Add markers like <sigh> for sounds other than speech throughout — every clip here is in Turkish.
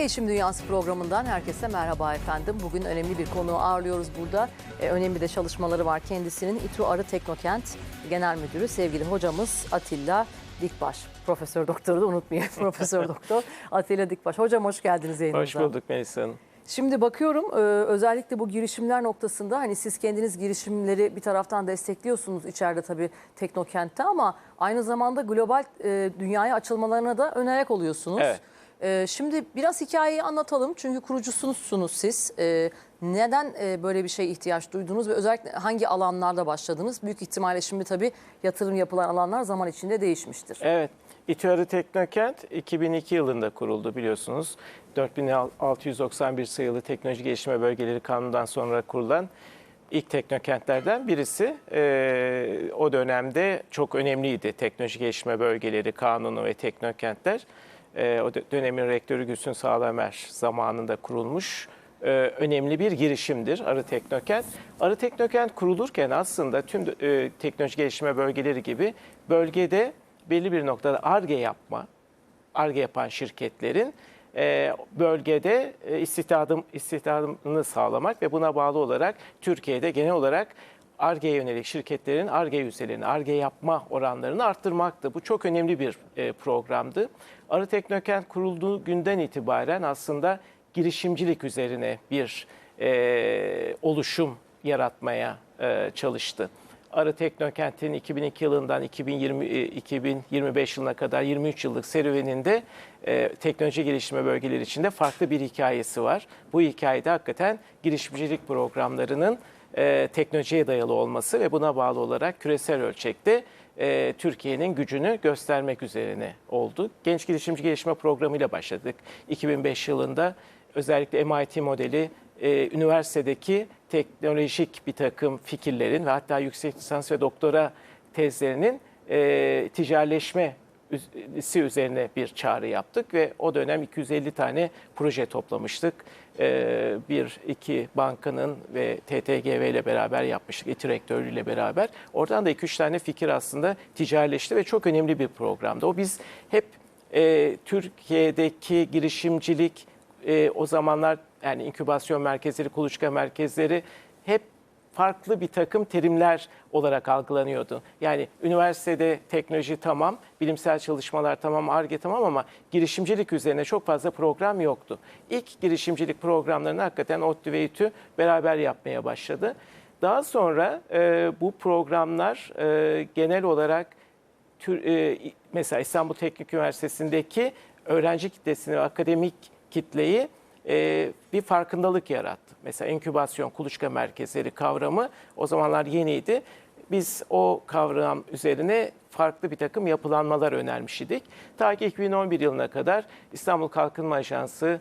Değişim Dünyası programından herkese merhaba efendim. Bugün önemli bir konuğu ağırlıyoruz burada. Ee, önemli de çalışmaları var kendisinin. İTÜ Arı Teknokent Genel Müdürü sevgili hocamız Atilla Dikbaş. Profesör doktoru da unutmayın. <laughs> Profesör doktor Atilla Dikbaş. Hocam hoş geldiniz yayınımıza. Hoş bulduk Melisa Hanım. Şimdi bakıyorum e, özellikle bu girişimler noktasında hani siz kendiniz girişimleri bir taraftan destekliyorsunuz içeride tabii Teknokent'te ama aynı zamanda global e, dünyaya açılmalarına da ön ayak oluyorsunuz. Evet. E, Şimdi biraz hikayeyi anlatalım çünkü kurucusunuzsunuz siz. E, Neden e, böyle bir şeye ihtiyaç duydunuz ve özellikle hangi alanlarda başladınız? Büyük ihtimalle şimdi tabii yatırım yapılan alanlar zaman içinde değişmiştir. Evet, İTÜ Teknokent 2002 yılında kuruldu biliyorsunuz. 4691 sayılı Teknoloji Gelişme Bölgeleri Kanunu'ndan sonra kurulan ilk teknokentlerden birisi. Ee, o dönemde çok önemliydi Teknoloji Gelişme Bölgeleri Kanunu ve teknokentler. Ee, o dö- dönemin rektörü Gülsün Sağlamer zamanında kurulmuş e, önemli bir girişimdir Arı Teknokent. Arı Teknokent kurulurken aslında tüm e, teknoloji gelişme bölgeleri gibi bölgede belli bir noktada ARGE yapma, ARGE yapan şirketlerin e, bölgede istihdam, istihdamını sağlamak ve buna bağlı olarak Türkiye'de genel olarak ARGE'ye yönelik şirketlerin ARGE yüzdelerini, ARGE yapma oranlarını arttırmaktı. Bu çok önemli bir e, programdı. Arı Teknokent kurulduğu günden itibaren aslında girişimcilik üzerine bir e, oluşum yaratmaya e, çalıştı. Arı Teknokent'in 2002 yılından 2020 e, 2025 yılına kadar 23 yıllık serüveninde e, teknoloji geliştirme bölgeleri içinde farklı bir hikayesi var. Bu hikayede hakikaten girişimcilik programlarının e, teknolojiye dayalı olması ve buna bağlı olarak küresel ölçekte e, Türkiye'nin gücünü göstermek üzerine oldu. Genç Girişimci Gelişme Programı ile başladık. 2005 yılında özellikle MIT modeli e, üniversitedeki teknolojik bir takım fikirlerin ve hatta yüksek lisans ve doktora tezlerinin e, ticaretleşme üz- üzerine bir çağrı yaptık ve o dönem 250 tane proje toplamıştık. E, bir, iki bankanın ve TTGV ile beraber yapmıştık, İTÜ Rektörlüğü ile beraber. Oradan da 2-3 tane fikir aslında ticaretleşti ve çok önemli bir programdı. O biz hep e, Türkiye'deki girişimcilik, e, o zamanlar yani inkübasyon merkezleri, kuluçka merkezleri hep farklı bir takım terimler olarak algılanıyordu. Yani üniversitede teknoloji tamam, bilimsel çalışmalar tamam, ARGE tamam ama girişimcilik üzerine çok fazla program yoktu. İlk girişimcilik programlarını hakikaten ODTÜ ve İTÜ beraber yapmaya başladı. Daha sonra e, bu programlar e, genel olarak tür, e, mesela İstanbul Teknik Üniversitesi'ndeki öğrenci kitlesini ve akademik kitleyi e, bir farkındalık yarattı. Mesela inkübasyon, kuluçka merkezleri kavramı o zamanlar yeniydi. Biz o kavram üzerine farklı bir takım yapılanmalar önermiş idik. Ta ki 2011 yılına kadar İstanbul Kalkınma Ajansı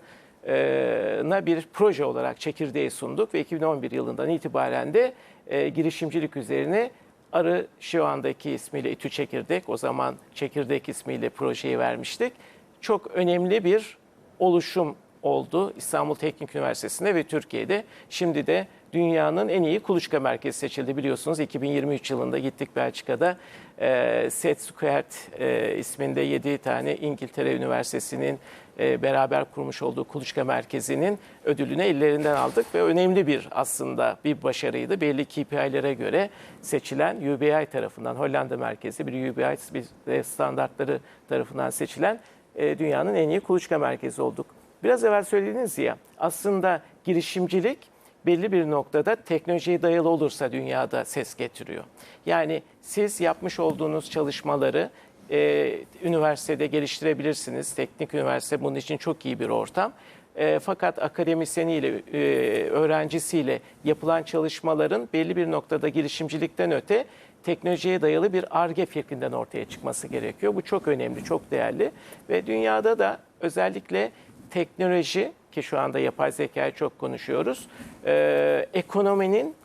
na bir proje olarak çekirdeği sunduk ve 2011 yılından itibaren de e, girişimcilik üzerine Arı şu andaki ismiyle İTÜ Çekirdek, o zaman Çekirdek ismiyle projeyi vermiştik. Çok önemli bir oluşum oldu İstanbul Teknik Üniversitesi'nde ve Türkiye'de. Şimdi de dünyanın en iyi kuluçka merkezi seçildi biliyorsunuz. 2023 yılında gittik Belçika'da. E, Set Squared e, isminde 7 tane İngiltere Üniversitesi'nin e, beraber kurmuş olduğu kuluçka merkezinin ödülünü ellerinden aldık ve önemli bir aslında bir başarıydı. Belli KPI'lere göre seçilen UBI tarafından Hollanda merkezi bir UBI bir standartları tarafından seçilen e, dünyanın en iyi kuluçka merkezi olduk. Biraz evvel söylediğiniz ya aslında girişimcilik belli bir noktada teknolojiye dayalı olursa dünyada ses getiriyor. Yani siz yapmış olduğunuz çalışmaları e, üniversitede geliştirebilirsiniz. Teknik üniversite bunun için çok iyi bir ortam. E, fakat akademisyeniyle, e, öğrencisiyle yapılan çalışmaların belli bir noktada girişimcilikten öte teknolojiye dayalı bir ARGE fikrinden ortaya çıkması gerekiyor. Bu çok önemli, çok değerli ve dünyada da özellikle teknoloji ki şu anda yapay zekayı çok konuşuyoruz, e, ekonominin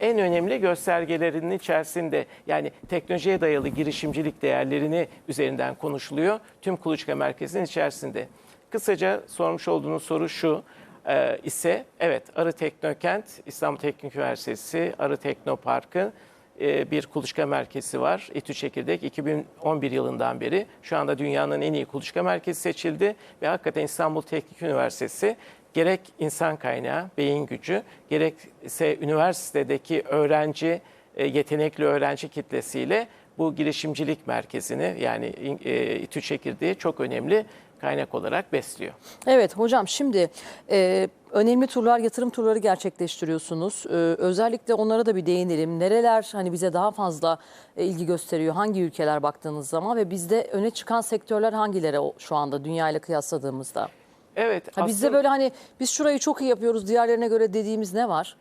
en önemli göstergelerinin içerisinde yani teknolojiye dayalı girişimcilik değerlerini üzerinden konuşuluyor. Tüm kuluçka merkezinin içerisinde. Kısaca sormuş olduğunuz soru şu e, ise evet Arı Teknokent, İstanbul Teknik Üniversitesi, Arı Teknoparkı e, bir kuluçka merkezi var. İTÜ Çekirdek 2011 yılından beri şu anda dünyanın en iyi kuluçka merkezi seçildi ve hakikaten İstanbul Teknik Üniversitesi gerek insan kaynağı, beyin gücü, gerekse üniversitedeki öğrenci, e, yetenekli öğrenci kitlesiyle bu girişimcilik merkezini yani e, İTÜ Çekirdeği çok önemli kaynak olarak besliyor. Evet hocam şimdi e, önemli turlar, yatırım turları gerçekleştiriyorsunuz. E, özellikle onlara da bir değinelim. Nereler hani bize daha fazla e, ilgi gösteriyor? Hangi ülkeler baktığınız zaman ve bizde öne çıkan sektörler hangileri şu anda dünya ile kıyasladığımızda? Evet. Ha, bizde aslında- böyle hani biz şurayı çok iyi yapıyoruz diğerlerine göre dediğimiz ne var?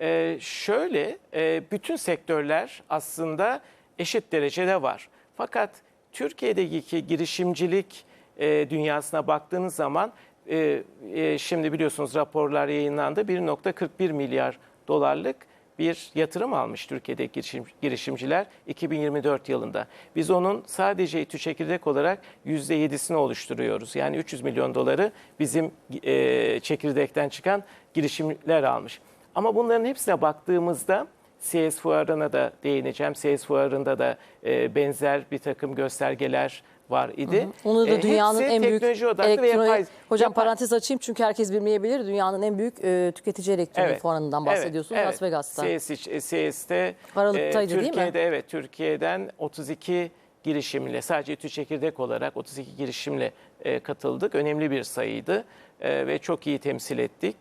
Ee, şöyle, e, bütün sektörler aslında eşit derecede var. Fakat Türkiye'deki girişimcilik e, dünyasına baktığınız zaman, e, e, şimdi biliyorsunuz raporlar yayınlandı, 1.41 milyar dolarlık bir yatırım almış Türkiye'deki girişim, girişimciler 2024 yılında. Biz onun sadece İTÜ Çekirdek olarak %7'sini oluşturuyoruz. Yani 300 milyon doları bizim e, çekirdekten çıkan girişimler almış. Ama bunların hepsine baktığımızda CS fuarına da değineceğim. CS fuarında da e, benzer bir takım göstergeler var idi. Onu da E, dünyanın hepsi en büyük elektronik- yapay, Hocam yapay- parantez açayım çünkü herkes bilmeyebilir. Dünyanın en büyük e, tüketici elektronik fuarından bahsediyorsunuz Las Vegas'ta. CS, CS'te Aralıktaydı değil mi? Türkiye'de evet Türkiye'den 32 girişimle sadece İTÜ Çekirdek olarak 32 girişimle e, katıldık. Önemli bir sayıydı e, ve çok iyi temsil ettik.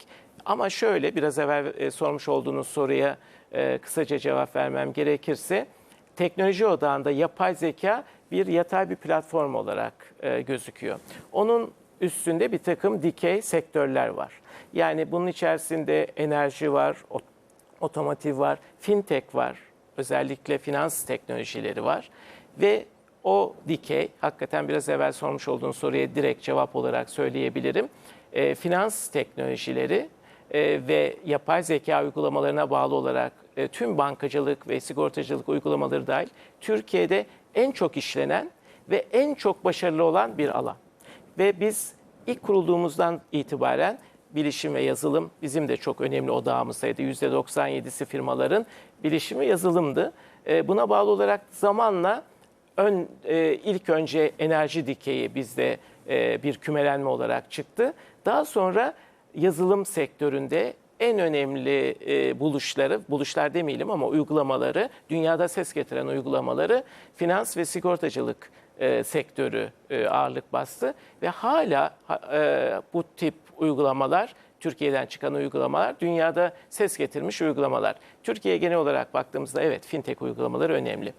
Ama şöyle biraz evvel e, sormuş olduğunuz soruya e, kısaca cevap vermem gerekirse teknoloji odağında yapay zeka bir yatay bir platform olarak e, gözüküyor. Onun üstünde bir takım dikey sektörler var. Yani bunun içerisinde enerji var, ot- otomotiv var, fintech var, özellikle finans teknolojileri var ve o dikey, hakikaten biraz evvel sormuş olduğun soruya direkt cevap olarak söyleyebilirim. E, finans teknolojileri e, ve yapay zeka uygulamalarına bağlı olarak e, tüm bankacılık ve sigortacılık uygulamaları dahil Türkiye'de en çok işlenen ve en çok başarılı olan bir alan. Ve biz ilk kurulduğumuzdan itibaren bilişim ve yazılım bizim de çok önemli odağımızdaydı. %97'si firmaların bilişim ve yazılımdı. E, Buna bağlı olarak zamanla ön, ilk önce enerji dikeyi bizde bir kümelenme olarak çıktı. Daha sonra yazılım sektöründe en önemli e, buluşları, buluşlar demeyelim ama uygulamaları, dünyada ses getiren uygulamaları finans ve sigortacılık e, sektörü e, ağırlık bastı ve hala ha- e, bu tip uygulamalar Türkiye'den çıkan uygulamalar dünyada ses getirmiş uygulamalar. Türkiye'ye genel olarak baktığımızda evet fintech uygulamaları önemli.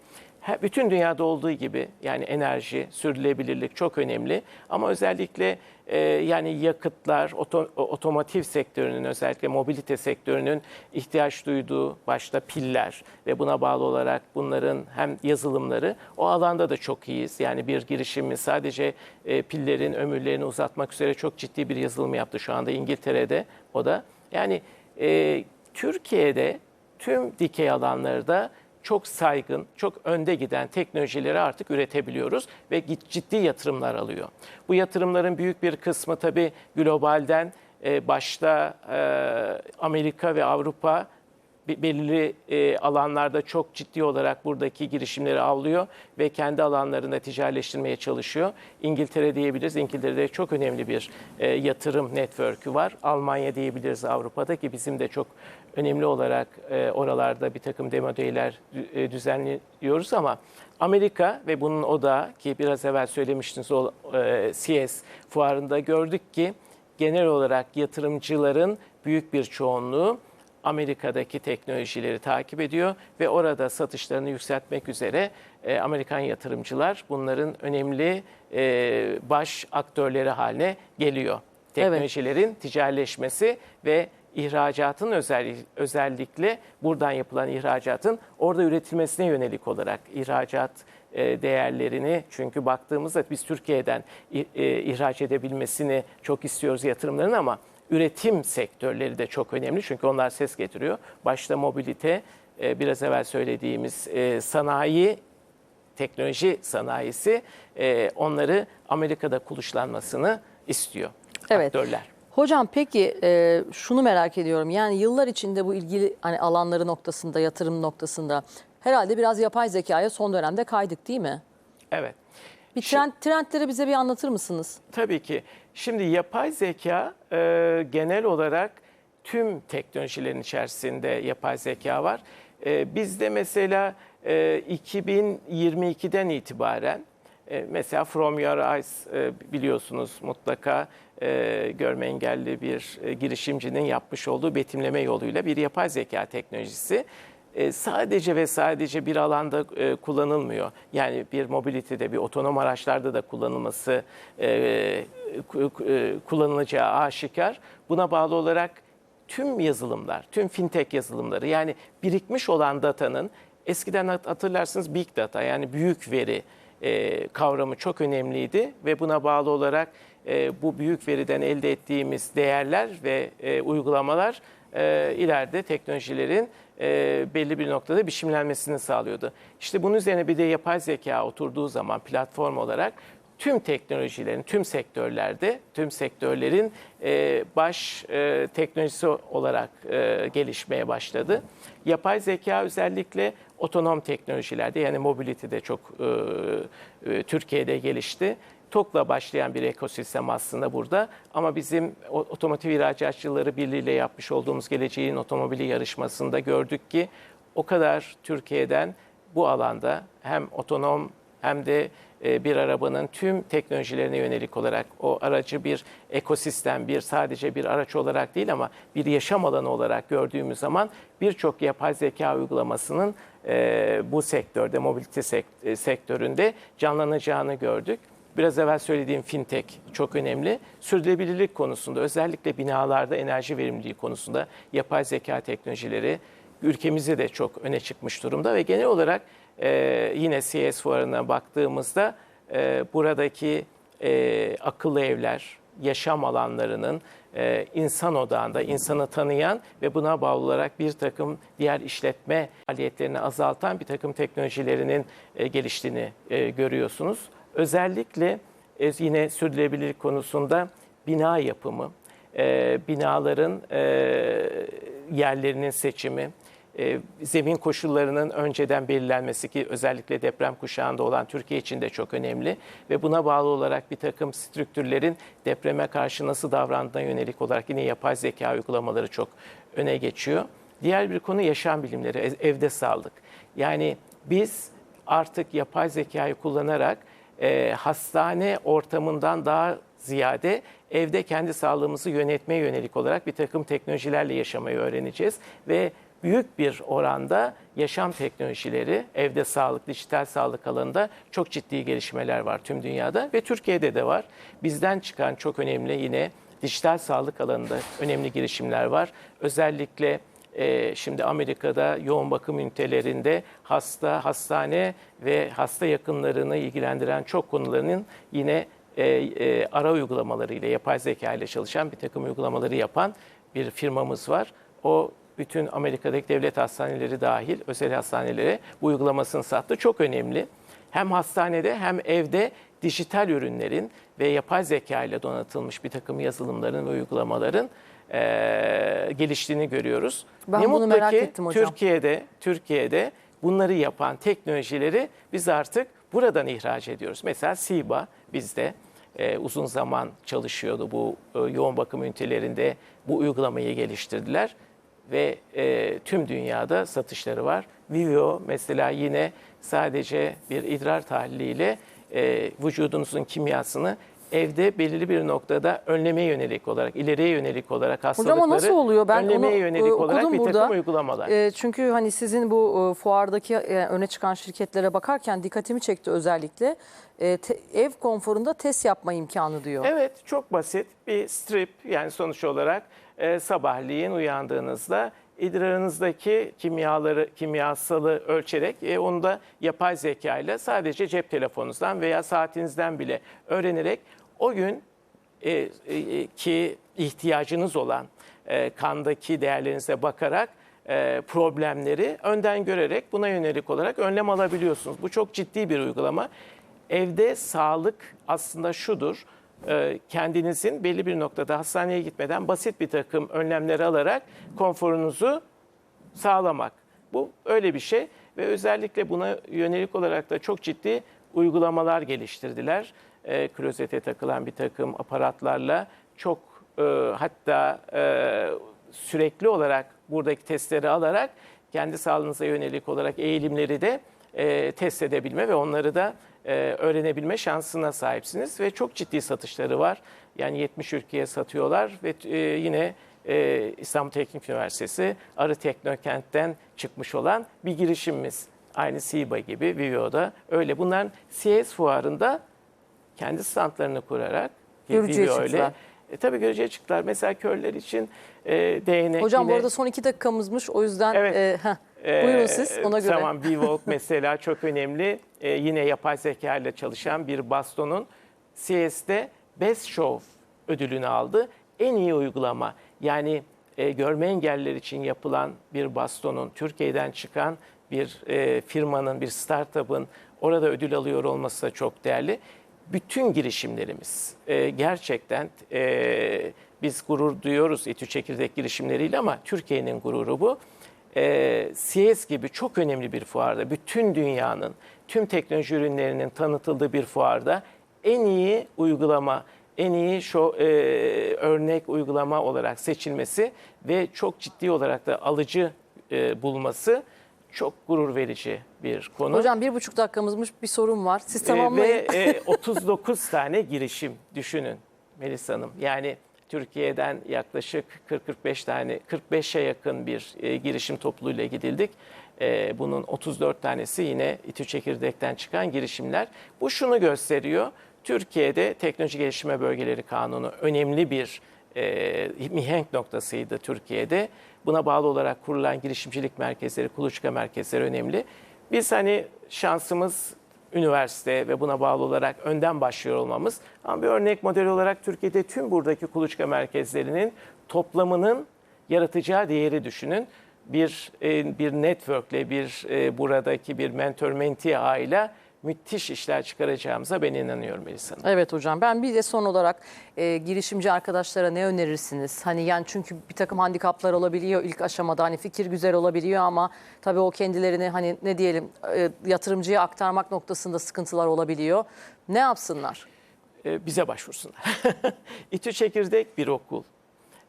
Bütün dünyada olduğu gibi yani enerji, sürdürülebilirlik çok önemli ama özellikle e, yani yakıtlar, oto- otomotiv sektörünün özellikle mobilite sektörünün ihtiyaç duyduğu başta piller ve buna bağlı olarak bunların hem yazılımları o alanda da çok iyiyiz. Yani bir girişimimiz sadece e, pillerin ömürlerini uzatmak üzere çok ciddi bir yazılım yaptı şu anda İngiltere'de o da. Yani e, Türkiye'de tüm dikey alanlarda çok saygın, çok önde giden teknolojileri artık üretebiliyoruz ve ciddi yatırımlar alıyor. Bu yatırımların büyük bir kısmı tabii globalden e, başta e, Amerika ve Avrupa be- belirli e, alanlarda çok ciddi olarak buradaki girişimleri avlıyor ve kendi alanlarında ticaretleştirmeye çalışıyor. İngiltere diyebiliriz. İngiltere'de çok önemli bir yatırım network'ü var. Almanya diyebiliriz Avrupa'da ki bizim de çok önemli olarak e, oralarda bir takım demodeyler dü- e, düzenliyoruz ama Amerika ve bunun odağı ki biraz evvel söylemiştiniz o e, CS fuarında gördük ki genel olarak yatırımcıların büyük bir çoğunluğu Amerika'daki teknolojileri takip ediyor ve orada satışlarını yükseltmek üzere e, Amerikan yatırımcılar bunların önemli e, baş aktörleri haline geliyor. Teknolojilerin ticaretleşmesi ve ihracatın özel, özellikle buradan yapılan ihracatın orada üretilmesine yönelik olarak ihracat e, değerlerini çünkü baktığımızda biz Türkiye'den e, ihraç edebilmesini çok istiyoruz yatırımların ama üretim sektörleri de çok önemli çünkü onlar ses getiriyor. Başta mobilite, e, biraz evvel söylediğimiz sanayi, teknoloji sanayisi onları Amerika'da kuluşlanmasını istiyor Evet. aktörler. Hocam peki e, şunu merak ediyorum. Yani yıllar içinde bu ilgili hani alanları noktasında, yatırım noktasında herhalde biraz yapay zekaya son dönemde kaydık değil mi? Evet. Bir trend, trendleri bize bir anlatır mısınız? Tabii ki. Şimdi yapay zeka e, genel olarak tüm teknolojilerin içerisinde yapay zeka var. E, bizde mesela e, 2022'den itibaren e, mesela From Your Eyes e, biliyorsunuz mutlaka e, görme engelli bir girişimcinin yapmış olduğu betimleme yoluyla bir yapay zeka teknolojisi sadece ve sadece bir alanda kullanılmıyor. Yani bir mobility'de, bir otonom araçlarda da kullanılması, ku- kullanılacağı aşikar. Buna bağlı olarak tüm yazılımlar, tüm fintech yazılımları yani birikmiş olan datanın eskiden hat- hatırlarsınız big data yani büyük veri e, kavramı çok önemliydi ve buna bağlı olarak e, bu büyük veriden elde ettiğimiz değerler ve e, uygulamalar e, ileride teknolojilerin e, belli bir noktada biçimlenmesini sağlıyordu. İşte bunun üzerine bir de yapay zeka oturduğu zaman platform olarak tüm teknolojilerin, tüm sektörlerde, tüm sektörlerin e, baş e, teknolojisi olarak e, gelişmeye başladı. Yapay zeka özellikle otonom teknolojilerde yani mobility'de çok e, e, Türkiye'de gelişti. TOK'la başlayan bir ekosistem aslında burada. Ama bizim Otomotiv İhracatçıları Birliği yapmış olduğumuz Geleceğin Otomobili yarışmasında gördük ki o kadar Türkiye'den bu alanda hem otonom hem de e, bir arabanın tüm teknolojilerine yönelik olarak o aracı bir ekosistem, bir sadece bir araç olarak değil ama bir yaşam alanı olarak gördüğümüz zaman birçok yapay zeka uygulamasının e, bu sektörde, mobilite e, sektöründe canlanacağını gördük. Biraz evvel söylediğim fintech çok önemli. Sürdürülebilirlik konusunda özellikle binalarda enerji verimliliği konusunda yapay zeka teknolojileri ülkemizde de çok öne çıkmış durumda ve genel olarak e, yine CS fuarına baktığımızda e, buradaki e, akıllı evler, yaşam alanlarının e, insan odağında, insanı tanıyan ve buna bağlı olarak bir takım diğer işletme maliyetlerini azaltan bir takım teknolojilerinin e, geliştiğini e, görüyorsunuz. Özellikle e, yine sürdürülebilirlik konusunda bina yapımı, e, binaların e, yerlerinin seçimi, e, zemin koşullarının önceden belirlenmesi ki özellikle deprem kuşağında olan Türkiye için de çok önemli ve buna bağlı olarak bir takım strüktürlerin depreme karşı nasıl davrandığına yönelik olarak yine yapay zeka uygulamaları çok öne geçiyor. Diğer bir konu yaşam bilimleri, ev- evde sağlık. Yani biz artık yapay zekayı kullanarak e, hastane ortamından daha ziyade evde kendi sağlığımızı yönetmeye yönelik olarak bir takım teknolojilerle yaşamayı öğreneceğiz ve büyük bir oranda yaşam teknolojileri, evde sağlık, dijital sağlık alanında çok ciddi gelişmeler var tüm dünyada ve Türkiye'de de var. Bizden çıkan çok önemli yine dijital sağlık alanında önemli girişimler var. Özellikle e, şimdi Amerika'da yoğun bakım ünitelerinde hasta, hastane ve hasta yakınlarını ilgilendiren çok konularının yine e, e, ara uygulamaları ile yapay zeka ile çalışan bir takım uygulamaları yapan bir firmamız var. O bütün Amerika'daki devlet hastaneleri dahil özel hastanelere bu uygulamasını sattı. Çok önemli. Hem hastanede hem evde dijital ürünlerin ve yapay zeka ile donatılmış bir takım yazılımların ve uygulamaların e, geliştiğini görüyoruz. Ben ne bunu mutlu merak ki ettim hocam. Türkiye'de Türkiye'de bunları yapan teknolojileri biz artık buradan ihraç ediyoruz. Mesela SİBA bizde e, uzun zaman çalışıyordu bu e, yoğun bakım ünitelerinde bu uygulamayı geliştirdiler ve e, tüm dünyada satışları var. Vivio mesela yine sadece bir idrar tahliliyle e, vücudunuzun kimyasını evde belirli bir noktada önlemeye yönelik olarak, ileriye yönelik olarak hastalıkları Hocam o nasıl oluyor? Ben önlemeye onu yönelik e, olarak okudum bir burada. takım uygulamalar. E, çünkü hani sizin bu e, fuardaki e, öne çıkan şirketlere bakarken dikkatimi çekti özellikle. E, te- ev konforunda test yapma imkanı diyor. Evet, çok basit bir strip yani sonuç olarak e, sabahleyin uyandığınızda idrarınızdaki kimyaları, kimyasalı ölçerek e, onu da yapay zeka ile sadece cep telefonunuzdan veya saatinizden bile öğrenerek o gün e, e, ki ihtiyacınız olan e, kandaki değerlerinize bakarak e, problemleri önden görerek buna yönelik olarak önlem alabiliyorsunuz. Bu çok ciddi bir uygulama. Evde sağlık aslında şudur. E, Kendinizin belli bir noktada hastaneye gitmeden basit bir takım önlemleri alarak konforunuzu sağlamak. Bu öyle bir şey ve özellikle buna yönelik olarak da çok ciddi uygulamalar geliştirdiler. E, klozete takılan bir takım aparatlarla çok e, hatta e, sürekli olarak buradaki testleri alarak kendi sağlığınıza yönelik olarak eğilimleri de e, test edebilme ve onları da e, öğrenebilme şansına sahipsiniz ve çok ciddi satışları var. Yani 70 ülkeye satıyorlar ve e, yine e, İstanbul Teknik Üniversitesi Arı Teknokent'ten çıkmış olan bir girişimimiz. Aynı SİBA gibi, Vivo'da öyle. Bunların CES fuarında kendi standlarını kurarak Görücüye Vivio öyle. E, tabii görücüye çıktılar. Mesela körler için e, değnek Hocam bu yine- arada son iki dakikamızmış o yüzden Evet. e, heh, buyurun siz ona göre. Tamam, Vivolk mesela çok önemli. Ee, yine yapay zeka ile çalışan bir bastonun CS'de Best Show ödülünü aldı. En iyi uygulama yani e, görme engelliler için yapılan bir bastonun Türkiye'den çıkan bir e, firmanın, bir startup'ın orada ödül alıyor olması da çok değerli. Bütün girişimlerimiz e, gerçekten e, biz gurur duyuyoruz İTÜ Çekirdek girişimleriyle ama Türkiye'nin gururu bu e, CES gibi çok önemli bir fuarda, bütün dünyanın tüm teknoloji ürünlerinin tanıtıldığı bir fuarda en iyi uygulama, en iyi şu e, örnek uygulama olarak seçilmesi ve çok ciddi olarak da alıcı e, bulması çok gurur verici bir konu. Hocam bir buçuk dakikamızmış bir sorun var. Siz Ee, tamamlayın. Ve e, 39 tane girişim düşünün Melis Hanım. Yani Türkiye'den yaklaşık 40-45 tane, 45'e yakın bir e, girişim topluluğuyla gidildik. E, bunun 34 tanesi yine İTÜ Çekirdek'ten çıkan girişimler. Bu şunu gösteriyor. Türkiye'de Teknoloji Geliştirme Bölgeleri Kanunu önemli bir e, mihenk noktasıydı Türkiye'de. Buna bağlı olarak kurulan girişimcilik merkezleri, kuluçka merkezleri önemli. Biz hani şansımız üniversite ve buna bağlı olarak önden başlıyor olmamız. Ama bir örnek model olarak Türkiye'de tüm buradaki kuluçka merkezlerinin toplamının yaratacağı değeri düşünün. Bir e, bir networkle bir e, buradaki bir mentor mentee ağıyla müthiş işler çıkaracağımıza ben inanıyorum Melisa Hanım. Evet hocam ben bir de son olarak e, girişimci arkadaşlara ne önerirsiniz? Hani yani çünkü bir takım handikaplar olabiliyor ilk aşamada hani fikir güzel olabiliyor ama tabii o kendilerini hani ne diyelim e, yatırımcıya aktarmak noktasında sıkıntılar olabiliyor. Ne yapsınlar? e, bize başvursunlar. <laughs> İTÜ Çekirdek bir okul.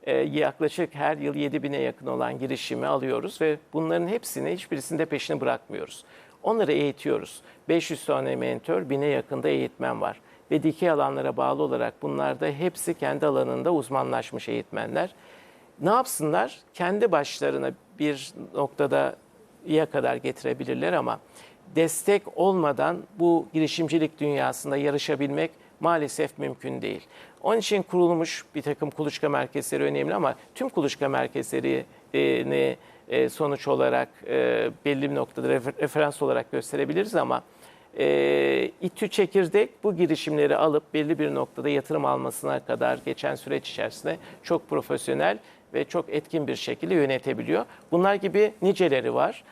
E, yaklaşık her yıl 7 bine yakın olan girişimi alıyoruz ve bunların hepsini hiçbirisinde peşini bırakmıyoruz. Onları eğitiyoruz. 500 tane mentor, bine yakında eğitmen var. Ve dikey alanlara bağlı olarak bunlar da hepsi kendi alanında uzmanlaşmış eğitmenler. Ne yapsınlar? Kendi başlarına bir noktada iyi kadar getirebilirler ama destek olmadan bu girişimcilik dünyasında yarışabilmek maalesef mümkün değil. Onun için kurulmuş bir takım kuluçka merkezleri önemli ama tüm kuluçka merkezlerini e, sonuç olarak e, belli bir noktada refer- referans olarak gösterebiliriz ama e, İTÜ Çekirdek bu girişimleri alıp belli bir noktada yatırım almasına kadar geçen süreç içerisinde çok profesyonel ve çok etkin bir şekilde yönetebiliyor. Bunlar gibi niceleri var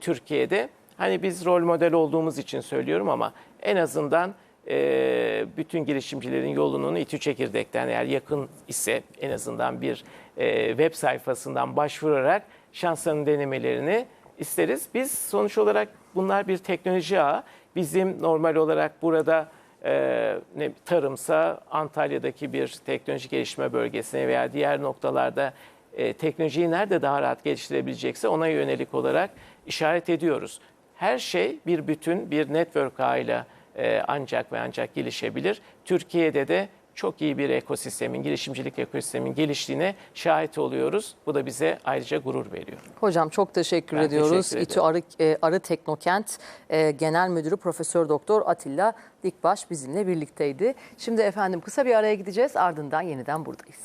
Türkiye'de. Hani biz rol model olduğumuz için söylüyorum ama en azından e, bütün girişimcilerin yolunun İTÜ Çekirdek'ten eğer yakın ise en azından bir e, web sayfasından başvurarak şanslarını denemelerini isteriz. Biz sonuç olarak bunlar bir teknoloji ağı. Bizim normal olarak burada e, ne, tarımsa Antalya'daki bir teknoloji geliştirme bölgesine veya diğer noktalarda e, teknolojiyi nerede daha rahat geliştirebilecekse ona yönelik olarak işaret ediyoruz. Her şey bir bütün, bir network ağıyla e, ancak ve ancak gelişebilir. Türkiye'de de çok iyi bir ekosistemin, girişimcilik ekosistemin geliştiğine şahit oluyoruz. Bu da bize ayrıca gurur veriyor. Hocam çok teşekkür Ben ediyoruz. teşekkür İTÜ Arı, e, Arı Teknokent e, Genel Müdürü Profesör Doktor Atilla Dikbaş bizimle birlikteydi. Şimdi efendim kısa bir araya gideceğiz ardından yeniden buradayız.